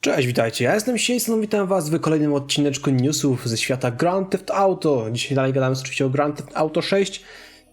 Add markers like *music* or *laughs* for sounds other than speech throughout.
Cześć, witajcie, ja jestem Jason, witam was w kolejnym odcineczku newsów ze świata Grand Theft Auto. Dzisiaj dalej gadamy oczywiście o Grand Theft Auto 6.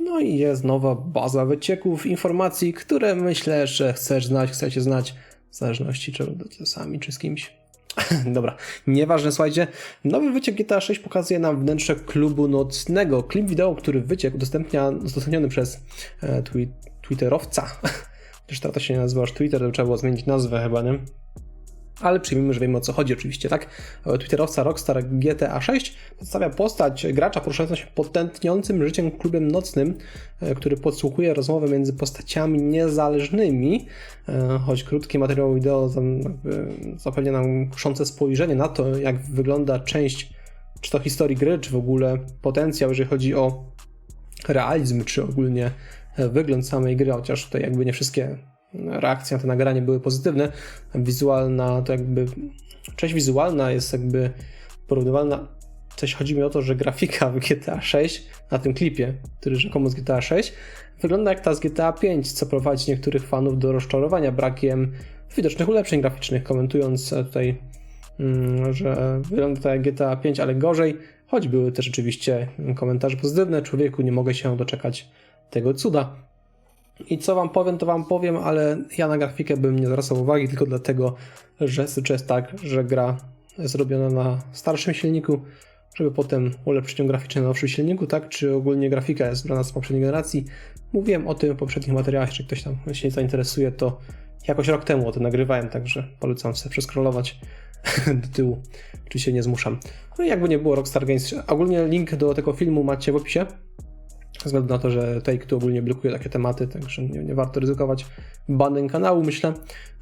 No i jest nowa baza wycieków, informacji, które myślę, że chcesz znać, chcecie znać, w zależności czy sami, czy z kimś. *laughs* Dobra, nieważne, słuchajcie. Nowy wyciek GTA 6 pokazuje nam wnętrze klubu nocnego. Klip wideo, który wyciek udostępnia, udostępniony przez e, twi Twitterowca. *laughs* Też to się nie nazywa już Twitter, to trzeba było zmienić nazwę chyba, nie? Ale przyjmijmy, że wiemy o co chodzi oczywiście, tak? Twitterowca Rockstar GTA 6 przedstawia postać gracza poruszającą się po tętniącym życiem klubem nocnym, e, który podsłuchuje rozmowę między postaciami niezależnymi, e, choć krótki materiał wideo zapewnia nam kuszące spojrzenie na to, jak wygląda część czy to historii gry, czy w ogóle potencjał, jeżeli chodzi o realizm, czy ogólnie wygląd samej gry, chociaż tutaj jakby nie wszystkie reakcje na to nagranie były pozytywne. Wizualna to jakby. Część wizualna jest jakby porównywalna. Coś chodzi mi o to, że grafika w GTA 6 na tym klipie, który rzekomo z GTA 6, wygląda jak ta z GTA 5, co prowadzi niektórych fanów do rozczarowania brakiem widocznych ulepszeń graficznych, komentując tutaj, mm, że wygląda to jak GTA 5, ale gorzej, choć były też oczywiście komentarze pozytywne. Człowieku, nie mogę się doczekać tego cuda. I co wam powiem, to wam powiem, ale ja na grafikę bym nie zwracał uwagi, tylko dlatego, że jest tak, że gra jest robiona na starszym silniku, żeby potem ulepszyć ją graficznie na nowszym silniku, tak? Czy ogólnie grafika jest brana z poprzedniej generacji. Mówiłem o tym w poprzednich materiałach, jeśli ktoś tam się zainteresuje, to jakoś rok temu o tym nagrywałem, także polecam sobie przeskrolować *laughs* do tyłu. Oczywiście nie zmuszam. No i jakby nie było Rockstar Games, ogólnie link do tego filmu macie w opisie ze względu na to, że Take-Two ogólnie blokuje takie tematy, także nie, nie warto ryzykować banem kanału, myślę.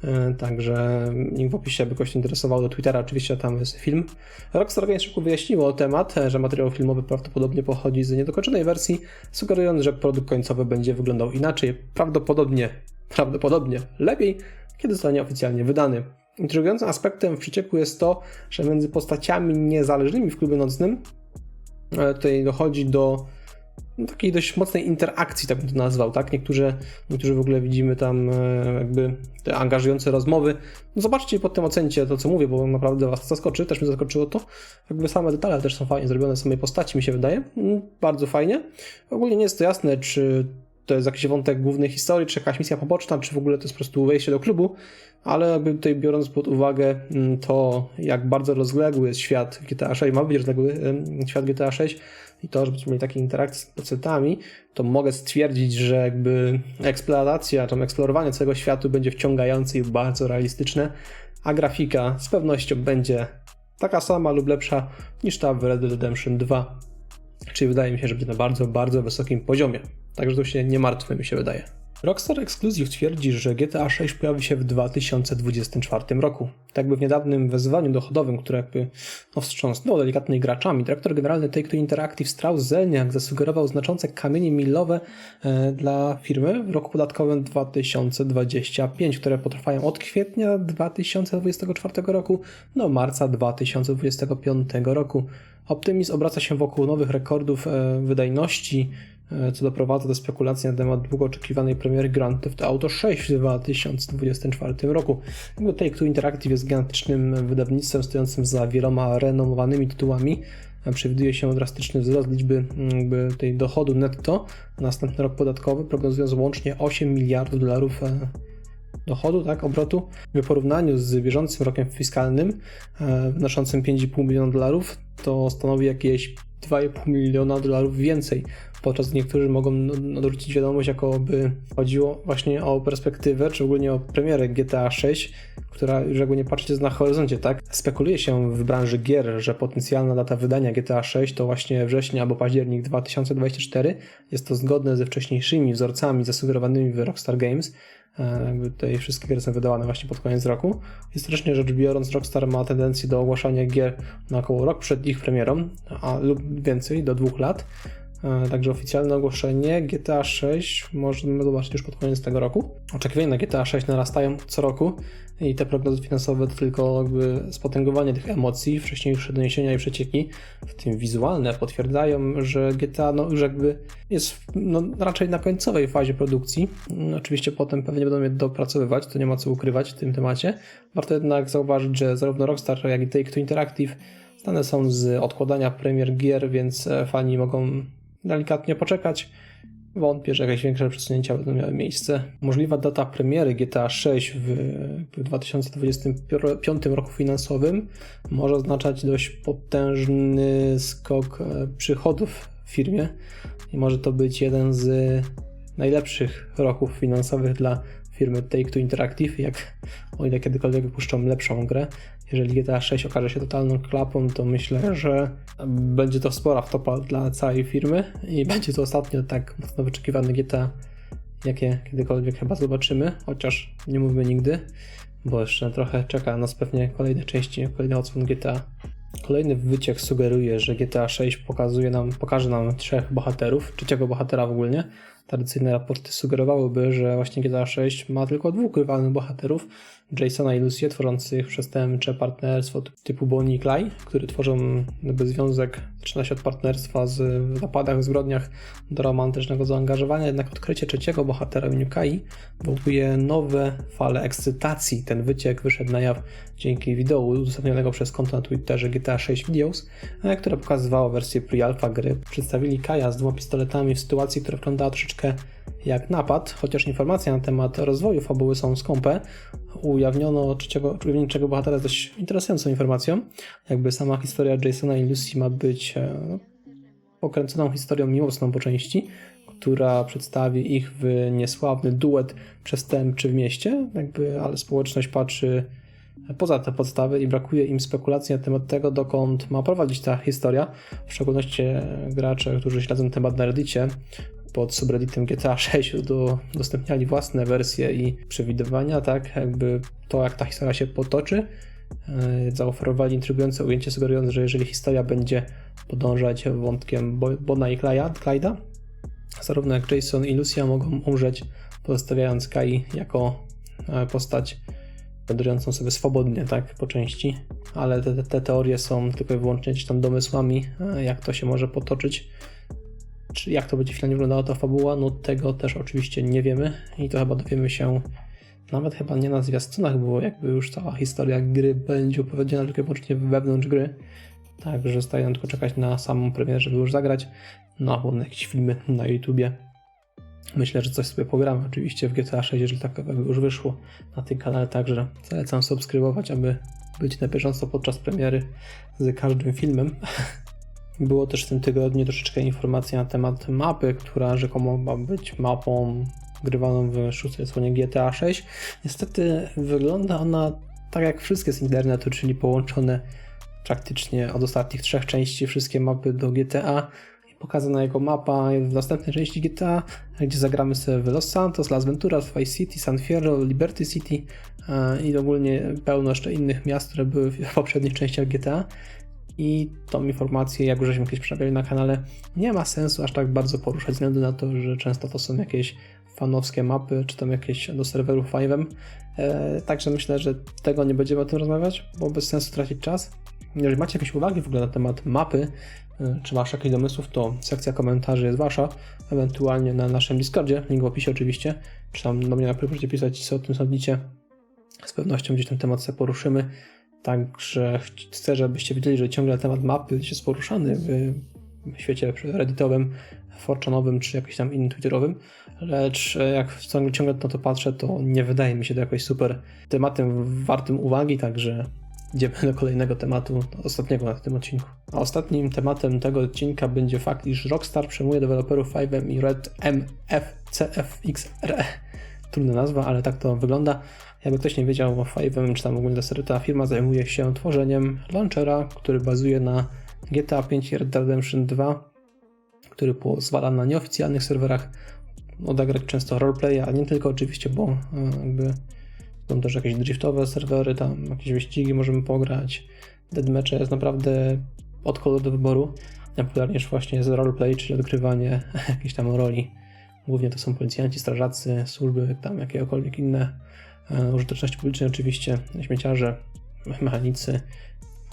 E, także link w opisie, by kogoś interesował do Twittera, oczywiście tam jest film. Rockstar Games szybko wyjaśniło temat, że materiał filmowy prawdopodobnie pochodzi z niedokończonej wersji, sugerując, że produkt końcowy będzie wyglądał inaczej, prawdopodobnie, prawdopodobnie lepiej, kiedy zostanie oficjalnie wydany. Intrygującym aspektem w przecieku jest to, że między postaciami niezależnymi w klubie nocnym e, tutaj dochodzi do takiej dość mocnej interakcji, tak bym to nazwał, tak? Niektórzy, niektórzy w ogóle widzimy tam e, jakby te angażujące rozmowy. No zobaczcie potem ocencie to, co mówię, bo naprawdę was zaskoczy. Też mnie zaskoczyło to. Jakby same detale też są fajnie zrobione, samej postaci mi się wydaje. Mm, bardzo fajnie. Ogólnie nie jest to jasne, czy to jest jakiś wątek głównej historii, czy jakaś misja poboczna, czy w ogóle to jest po prostu wejście do klubu, ale jakby tutaj biorąc pod uwagę mm, to, jak bardzo rozległy jest świat GTA 6, ma być rozległy świat GTA 6, i to, że będziemy mieli takie interakcje z pacjentami, to mogę stwierdzić, że jakby eksploatacja, tam eksplorowanie całego światu będzie wciągające i bardzo realistyczne, a grafika z pewnością będzie taka sama lub lepsza niż ta w Red Dead Redemption 2. Czyli wydaje mi się, że będzie na bardzo, bardzo wysokim poziomie. Także tu się nie martwy, mi się wydaje. Rockstar Exclusive twierdzi, że GTA 6 pojawi się w 2024 roku. Tak by w niedawnym wezwaniu dochodowym, które jakby no, wstrząsnęło delikatnymi graczami, dyrektor generalny Take-Two Interactive Strauss Zelniak zasugerował znaczące kamienie milowe e, dla firmy w roku podatkowym 2025, które potrwają od kwietnia 2024 roku do marca 2025 roku. Optymizm obraca się wokół nowych rekordów e, wydajności, co doprowadza do spekulacji na temat długo oczekiwanej premiery Grand Theft Auto 6 w 2024 roku. Take-Two Interactive jest gigantycznym wydawnictwem stojącym za wieloma renomowanymi tytułami. E, przewiduje się drastyczny wzrost liczby mm, tej dochodu netto na następny rok podatkowy, prognozując łącznie 8 miliardów dolarów e, dochodu, tak, obrotu. W porównaniu z bieżącym rokiem fiskalnym wynoszącym 5,5 miliona dolarów, to stanowi jakieś 2,5 miliona dolarów więcej podczas gdy niektórzy mogą odwrócić wiadomość, jakoby chodziło właśnie o perspektywę, czy ogólnie o premierę GTA 6, która już jakby nie patrzcie jest na horyzoncie, tak? Spekuluje się w branży gier, że potencjalna data wydania GTA 6 to właśnie września albo październik 2024. Jest to zgodne ze wcześniejszymi wzorcami zasugerowanymi w Rockstar Games, e, tutaj wszystkie gry są wydawane właśnie pod koniec roku. Historycznie rzecz biorąc, Rockstar ma tendencję do ogłaszania gier na około rok przed ich premierą, a lub więcej, do dwóch lat. E, Także oficjalne ogłoszenie GTA 6 możemy zobaczyć już pod koniec tego roku. Oczekiwania na GTA 6 narastają co roku i te prognozy finansowe to tylko jakby spotęgowanie tych emocji, wcześniejsze doniesienia i przecieki, w tym wizualne, potwierdzają, że GTA no, już jakby jest no, raczej na końcowej fazie produkcji. No, Oczywiście potem pewnie będą je dopracowywać, to nie ma co ukrywać w tym temacie. Warto jednak zauważyć, że zarówno Rockstar, jak i Take-Two Interactive znane są z odkładania premier gier, więc e, fani mogą delikatnie poczekać. Wątpię, że jakieś większe przesunięcia będą miały miejsce. Możliwa data premiery GTA 6 w, w 2025 roku finansowym może oznaczać dość potężny skok e, przychodów w firmie i może to być jeden z najlepszych roków finansowych dla firmy Take-Two Interactive, jak o ile kiedykolwiek wypuszczą lepszą grę. Jeżeli GTA 6 okaże się totalną klapą, to myślę, że będzie to spora wtopa dla całej firmy i będzie to ostatnio tak mocno wyczekiwane GTA, jakie kiedykolwiek chyba zobaczymy, chociaż nie mówmy nigdy, bo jeszcze trochę czeka nas pewnie kolejne części, kolejny odsłon GTA. Kolejny wyciek sugeruje, że GTA 6 pokazuje nam, pokaże nam trzech bohaterów, trzeciego bohatera w ogóle. Tradycyjne raporty sugerowałyby, że właśnie GTA 6 ma tylko dwóch grywalnych bohaterów, Jasona i Lucy'ę, tworzących przestępcze partnerstwo typu Bonnie i Clyde, które tworzą związek, zaczyna się od partnerstwa z w napadach, zbrodniach do romantycznego zaangażowania, jednak odkrycie trzeciego bohatera imieniu Kai powoduje nowe fale ekscytacji. Ten wyciek wyszedł na jaw dzięki wideo udostępnionego przez konto na Twitterze GTA 6 Videos, e, które pokazywało wersję pre-alpha gry. Przedstawili Kaja z dwoma pistoletami w sytuacji, która wyglądała troszeczkę jak napad, chociaż informacje na temat rozwoju fabuły są skąpe. Ujawniono trzeciego, czego bohatera dość interesującą informacją. Jakby sama historia Jasona i Lucy ma być e, no, pokręconą historią miłosną po części, która przedstawi ich w niesławny duet przestępczy w mieście, jakby, ale społeczność patrzy poza te podstawy i brakuje im spekulacji na temat tego, dokąd ma prowadzić ta historia. W szczególności gracze, którzy śledzą temat na Reddicie, pod subredditem GTA 6 udostępniali własne wersje i przewidywania, tak, jakby to, jak ta historia się potoczy. Yy, Zaoferowali intrygujące ujęcie, sugerując, że jeżeli historia będzie podążać wątkiem Bo- Bona i Clyda, zarówno jak Jason i Lucia mogą umrzeć, pozostawiając Kai jako e, postać wędrującą sobie swobodnie, tak, po części, ale te, te teorie są tylko i wyłącznie gdzieś tam domysłami, e, jak to się może potoczyć, czy jak to będzie finalnie wyglądała ta fabuła, no tego też oczywiście nie wiemy. I to chyba dowiemy się nawet chyba nie na zwiastunach, bo jakby już cała historia gry będzie opowiedziana tylko i wyłącznie wewnątrz gry, także zostaje nam tylko czekać na samą premierę, żeby już zagrać, no albo na jakieś filmy na YouTubie. Myślę, że coś sobie pogramy oczywiście w GTA 6, jeżeli tak już wyszło na tym kanale, także zalecam subskrybować, aby być na bieżąco podczas premiery z każdym filmem. *laughs* Było też w tym tygodniu troszeczkę informacji na temat mapy, która rzekomo ma być mapą grywaną w szóstej odsłonie GTA 6. Niestety wygląda ona tak jak wszystkie z internetu, czyli połączone praktycznie od ostatnich trzech części wszystkie mapy do GTA pokazana jego mapa w następnej części GTA, gdzie zagramy sobie w Los Santos, Las Venturas, Vice City, San Fierro, Liberty City e, i ogólnie pełno jeszcze innych miast, które były w poprzednich częściach GTA. I tą informację, jak już żeśmy kiedyś przerabiali na kanale, nie ma sensu aż tak bardzo poruszać, ze względu na to, że często to są jakieś fanowskie mapy, czy tam jakieś do serwerów 5. E, także myślę, że tego nie będziemy o tym rozmawiać, bo bez sensu tracić czas. Jeżeli macie jakieś uwagi w ogóle na temat mapy, e, czy masz jakieś domysłów, to sekcja komentarzy jest wasza, ewentualnie na naszym Discordzie, link w opisie oczywiście, czy tam do mnie na pewno możecie pisać, co o tym sądzicie. Z pewnością gdzieś ten temat sobie poruszymy. Także chcę, żebyście wiedzieli, że ciągle temat mapy jest poruszany w świecie redditowym, forczanowym czy jakimś tam innym twitterowym, lecz jak ciągle, ciągle na to patrzę, to nie wydaje mi się to jakoś super tematem wartym uwagi, także idziemy do kolejnego tematu, ostatniego na tym odcinku. A ostatnim tematem tego odcinka będzie fakt, iż Rockstar przejmuje deweloperów 5M i Red MFCFXRE. Trudna nazwa, ale tak to wygląda. Jakby ktoś nie wiedział, 5M czy tam ogólnie ta firma zajmuje się tworzeniem launchera, który bazuje na GTA 5 i Red Dead Redemption 2, który pozwala na nieoficjalnych serwerach odegrać często roleplay, a nie tylko oczywiście, bo e, jakby są też jakieś driftowe serwery, tam jakieś wyścigi możemy pograć. Deadmatche jest naprawdę od koloru do wyboru. najpopularniejszy właśnie jest roleplay, czyli odgrywanie *laughs* jakiejś tam roli. Głównie to są policjanci, strażacy, służby, tam jakiekolwiek inne e, użyteczności publicznej oczywiście, śmieciarze, mechanicy,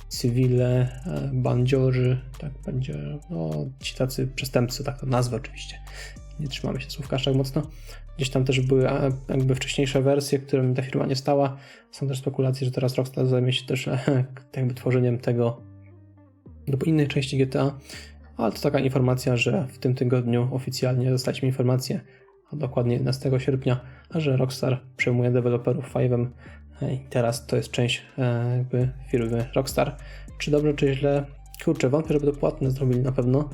cywile, e, bandziorzy, tak będzie, no ci tacy przestępcy, tak to nazwę oczywiście. Nie trzymamy się słówka aż tak mocno. Gdzieś tam też były jakby wcześniejsze wersje, którym ta firma nie stała. Są też spekulacje, że teraz Rockstar zajmie się też e, *laughs* jakby tworzeniem tego do innej części GTA, ale to taka informacja, że w tym tygodniu oficjalnie dostaliśmy informację, a dokładnie 11 sierpnia, że Rockstar przejmuje deweloperów Five'em i teraz to jest część e, jakby firmy Rockstar. Czy dobrze, czy źle? Kurczę, wątpię, żeby to płatne zrobili na pewno.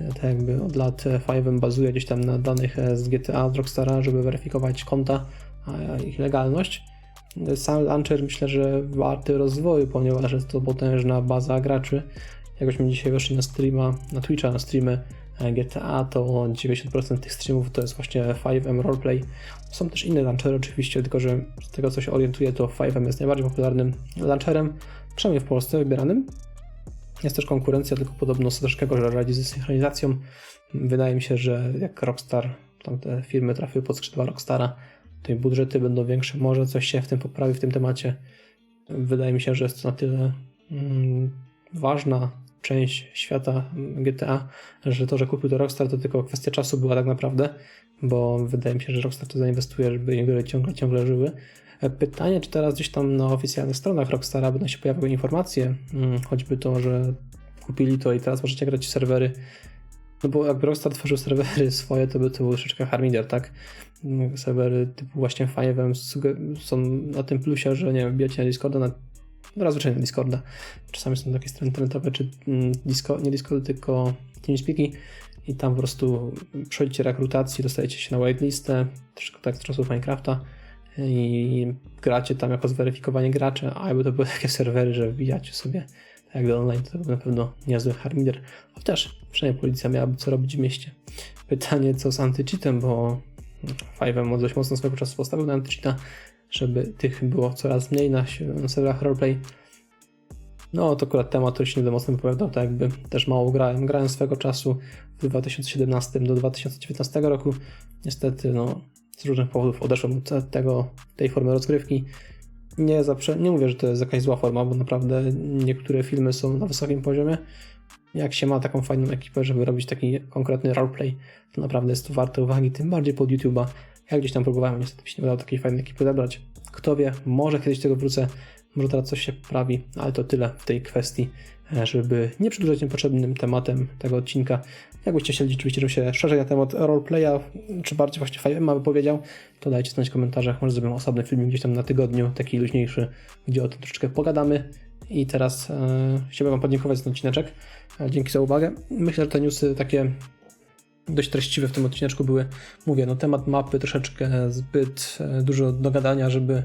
E, Tak jakby od lat e, Five'em bazuje gdzieś tam na danych z GTA od Rockstara, żeby weryfikować konta, ich legalność. Sam launcher myślę, że warty rozwoju, ponieważ jest to potężna baza graczy. Jakbyśmy dzisiaj weszli na streama, na Twitcha, na streamy e, GTA, to 90% tych streamów to jest właśnie 5M Roleplay. Są też inne launchery oczywiście, tylko że z tego co się orientuję, to 5M jest najbardziej popularnym launcherem, przynajmniej w Polsce wybieranym. Jest też konkurencja, tylko podobno troszkę gorzej radzi ze synchronizacją. Wydaje mi się, że jak Rockstar, tam te firmy trafiły pod skrzydła Rockstara, to budżety będą większe. Może coś się w tym poprawi w tym temacie. Wydaje mi się, że jest to na tyle mm, ważna część świata GTA, że to, że kupił to Rockstar, to tylko kwestia czasu była tak naprawdę, bo wydaje mi się, że Rockstar to zainwestuje, żeby jego gry ciągle, ciągle żyły. E, Pytanie, czy teraz gdzieś tam na oficjalnych stronach Rockstara będą się pojawiły informacje, mm, choćby to, że kupili to i teraz możecie grać serwery. No bo jakby Rockstar tworzył serwery *laughs* swoje, to by to był troszeczkę harmider, tak? Mm, Serwery typu właśnie Five'em są na tym plusie, że nie wiem, wbijacie na Discorda, na, no zazwyczaj na Discorda. Czasami są takie strony internetowe, czy mm, Disco, nie Discord, tylko TeamSpeaki i tam po prostu przechodzicie rekrutacji, dostajecie się na whitelistę, troszkę tak z czasów Minecrafta i gracie tam jako zweryfikowanie graczy, a jakby to były *laughs* takie serwery, że wbijacie sobie tak jak do online, to na pewno niezły harmider. Chociaż przynajmniej policja miałaby co robić w mieście. Pytanie co z antycheatem, bo Five'em dość mocno swego czasu postawił na antycheata, żeby tych było coraz mniej na, serwerach roleplay. No to akurat temat, który się nie mocno wypowiadał, tak jakby też mało grałem. Grałem swego czasu w 2017 do 2019 roku. Niestety, no, z różnych powodów odeszłem od tego, tej formy rozgrywki. Nie, zaprze- nie mówię, że to jest jakaś zła forma, bo naprawdę niektóre filmy są na wysokim poziomie. Jak się ma taką fajną ekipę, żeby robić taki konkretny roleplay, to naprawdę jest to warte uwagi, tym bardziej pod YouTube'a. Ja gdzieś tam próbowałem, niestety mi się nie udało takiej fajnej ekipy zebrać. Kto wie, może kiedyś do tego wrócę, może teraz coś się poprawi, ale to tyle w tej kwestii, e, żeby nie przedłużać niepotrzebnym tematem tego odcinka. Jakbyście chcieli oczywiście, żebym się szerzej na temat roleplaya, czy bardziej właśnie Five'ema wypowiedział, to dajcie znać w komentarzach, może zrobimy osobny film gdzieś tam na tygodniu, taki luźniejszy, gdzie o tym troszeczkę pogadamy. I teraz e, chciałbym Wam podziękować za ten odcineczek. E, dzięki za uwagę. Myślę, że te newsy takie dość treściwe w tym odcineczku były. Mówię, no temat mapy troszeczkę zbyt e, dużo do gadania, żeby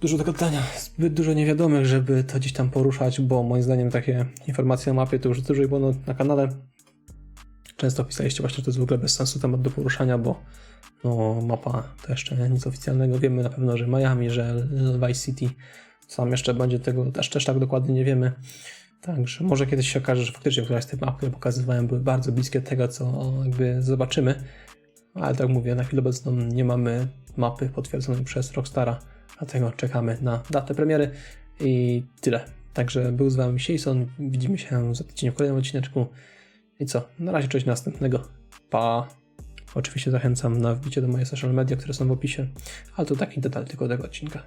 dużo do gadania, zbyt dużo niewiadomych, żeby to gdzieś tam poruszać, bo moim zdaniem takie informacje o mapie to już dużo było na, na kanale. Często pisaliście właśnie, że to jest w ogóle bez sensu temat do poruszania, bo no, mapa to jeszcze nic oficjalnego. Wiemy na pewno, że Miami, że Vice City. Sam jeszcze będzie tego też, też tak dokładnie nie wiemy. Także może kiedyś się okaże, że faktycznie któraś z tych map, które pokazywałem, były bardzo bliskie tego, co jakby zobaczymy. Ale tak mówię, na chwilę obecną nie mamy mapy potwierdzonej przez Rockstara, dlatego czekamy na datę premiery i tyle. Także był z Wami Jason, widzimy się za tydzień w kolejnym odcineczku. I co? Na razie cześć następnego. Pa! Oczywiście zachęcam na wbicie do mojej social media, które są w opisie, ale to taki detal tylko tego odcinka.